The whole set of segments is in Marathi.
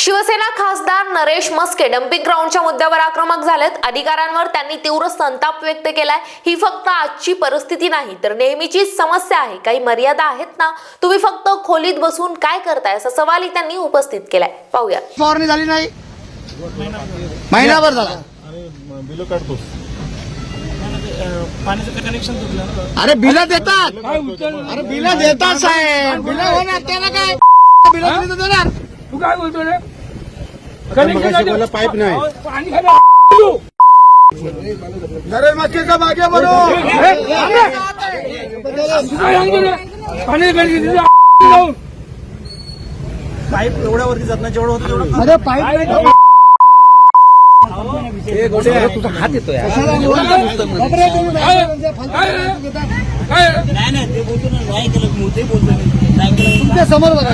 शिवसेना खासदार नरेश मस्के डम्पिंग ग्राउंडच्या मुद्द्यावर आक्रमक झालेत. अधिकाऱ्यांवर त्यांनी तीव्र संताप व्यक्त केलाय. ही फक्त आजची परिस्थिती नाही तर नेहमीचीच समस्या आहे. काही मर्यादा आहेत ना? तुम्ही फक्त खोलीत बसून काय करताय? असा सवालही त्यांनी उपस्थित केलाय. पाहूया. फवारणी झाली नाही. महिनाभर झाला. अरे बिल काढतोस. पाण्याचं कनेक्शन तुटलं अरे बिल देतात अरे बिल देतात साहेब. बिल होणार त्याला काय? बिल देणार. तू काय बोलतो रे? पाईप नाही. पाणी खाली नरेश रे? पाण्याचं कनेक्शन जाऊन. पाईप एवढ्या वरती जात नाही जेवढं होतं तेवढं अरे पाईप तुझा हात येतोय नाही नाही ते बोलतो ना नाही केलं ते बोलतो नाही केलं तुमच्यासमोर बघा.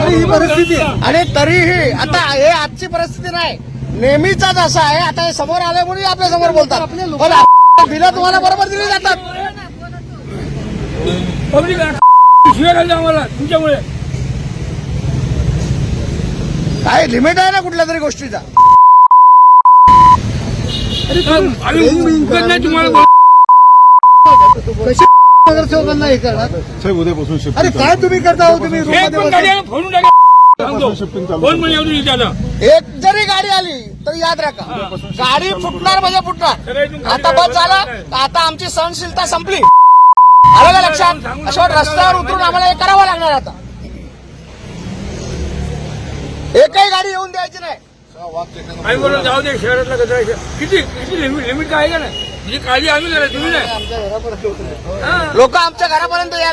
अरे ही परिस्थिती आहे. आणि तरीही आता हे आजची परिस्थिती नाही. नेहमीचाच असा आहे आता हे समोर आले म्हणून आपल्यासमोर बोलतात. पण बिल तुम्हाला बरोबर दिली जातात. पब्लिक शिवाय घालते आम्हाला तुमच्यामुळे. काय लिमिट आहे ना कुठल्या तरी गोष्टीचा? तुम्हाला नगरसेवकांना हे करणार? साहेब उद्यापासून शिफ्टिंग अरे काय तुम्ही करता हो? तुम्ही एक रूममध्ये पण गाडी? आली, फोडून टाका. सांगतो शिफ्टिंग चालू एक जरी गाडी आली तर याद राखा. गाडी फुटणार म्हणजे फुटणार. आता बस झालं. आता आमची सहनशीलता संपली. आलं का लक्षात? अशा रस्त्यावर उतरून आम्हाला हे करावं लागणार आता. एकही गाडी येऊन द्यायची नाही. आम्ही बोललो जाऊ दे शहरातला कचरा आहे. किती किती लिमिट लिमिट काय आहे का नाही? काळजी आम्ही तुम्ही नाही. लोक आमच्या घरापर्यंत यायला